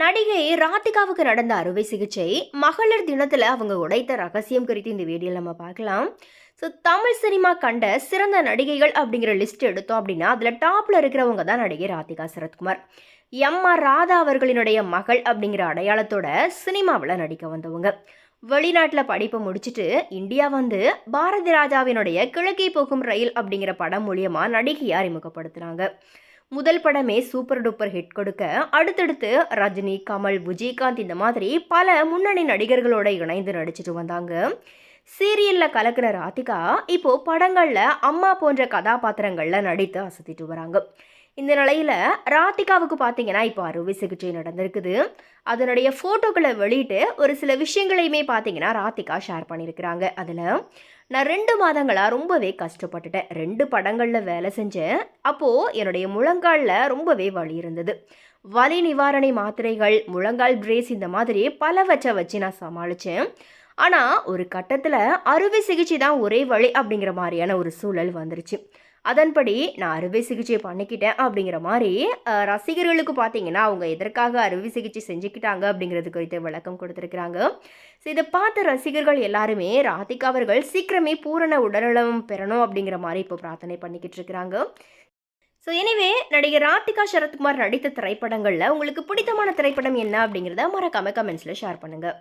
நடிகை ராதிகாவுக்கு நடந்த அறுவை சிகிச்சை மகளிர் தினத்தில் அவங்க உடைத்த ரகசியம் குறித்து இந்த வீடியோவில் நம்ம பார்க்கலாம். ஸோ தமிழ் சினிமா கண்ட சிறந்த நடிகைகள் அப்படிங்கிற லிஸ்ட் எடுத்தோம் அப்படின்னா அதில் டாப்பில் இருக்கிறவங்க தான் நடிகை ராதிகா சரத்குமார். எம் ஆர் ராதா அவர்களினுடைய மகள் அப்படிங்கிற அடையாளத்தோட சினிமாவில் நடிக்க வந்தவங்க. வெளிநாட்டில் படிப்பை முடிச்சுட்டு இந்தியா வந்து பாரதி ராஜாவினுடைய கிழக்கே போகும் ரயில் அப்படிங்கிற படம் மூலியமாக நடிகையை அறிமுகப்படுத்துகிறாங்க முதல் படமே சூப்பர் டூப்பர் ஹிட் கொடுக்க அடுத்தடுத்து ரஜினி கமல் விஜயகாந்த் இந்த மாதிரி பல முன்னணி நடிகர்களோட இணைந்து நடிச்சிட்டு வந்தாங்க. சீரியலில் கலக்கிற ராதிகா இப்போது படங்களில் அம்மா போன்ற கதாபாத்திரங்களில் நடித்து அசத்திட்டு வராங்க. இந்த நிலையில் ராதிகாவுக்கு பார்த்தீங்கன்னா இப்போ அறுவை சிகிச்சை நடந்திருக்குது. அதனுடைய ஃபோட்டோக்களை வெளியிட்டு ஒரு சில விஷயங்களையுமே பார்த்தீங்கன்னா ராதிகா ஷேர் பண்ணியிருக்கிறாங்க. அதில் நான் ரெண்டு மாதங்களாக ரொம்பவே கஷ்டப்பட்டுட்டேன். ரெண்டு படங்களில் வேலை செஞ்சேன். அப்போது என்னுடைய முழங்காலில் ரொம்பவே வலி இருந்தது. வலி நிவாரணை மாத்திரைகள் முழங்கால் பிரேஸ் இந்த மாதிரி பலவற்றை வச்சு நான் சமாளித்தேன் ஆனால் ஒரு கட்டத்தில் அறுவை சிகிச்சை தான் ஒரே வழி அப்படிங்கிற மாதிரியான ஒரு சூழல் வந்துருச்சு. அதன்படி நான் அறுவை சிகிச்சை பண்ணிக்கிட்டேன் அப்படிங்கிற மாதிரி ரசிகர்களுக்கு பார்த்தீங்கன்னா அவங்க எதற்காக அறுவை சிகிச்சை செஞ்சுக்கிட்டாங்க அப்படிங்கிறது குறித்து விளக்கம் கொடுத்துருக்குறாங்க. ஸோ இதை பார்த்த ரசிகர்கள் எல்லாருமே ராதிகா அவர்கள் சீக்கிரமே பூரண உடல்நலம் பெறணும் அப்படிங்கிற மாதிரி இப்போ பிரார்த்தனை பண்ணிக்கிட்டு இருக்கிறாங்க ஸோ எனவே நடிகர் ராதிகா சரத்குமார் நடித்த திரைப்படங்களில் உங்களுக்கு பிடித்தமான திரைப்படம் என்ன அப்படிங்கிறத மறக்காம கமெண்ட்ஸில் ஷேர் பண்ணுங்கள்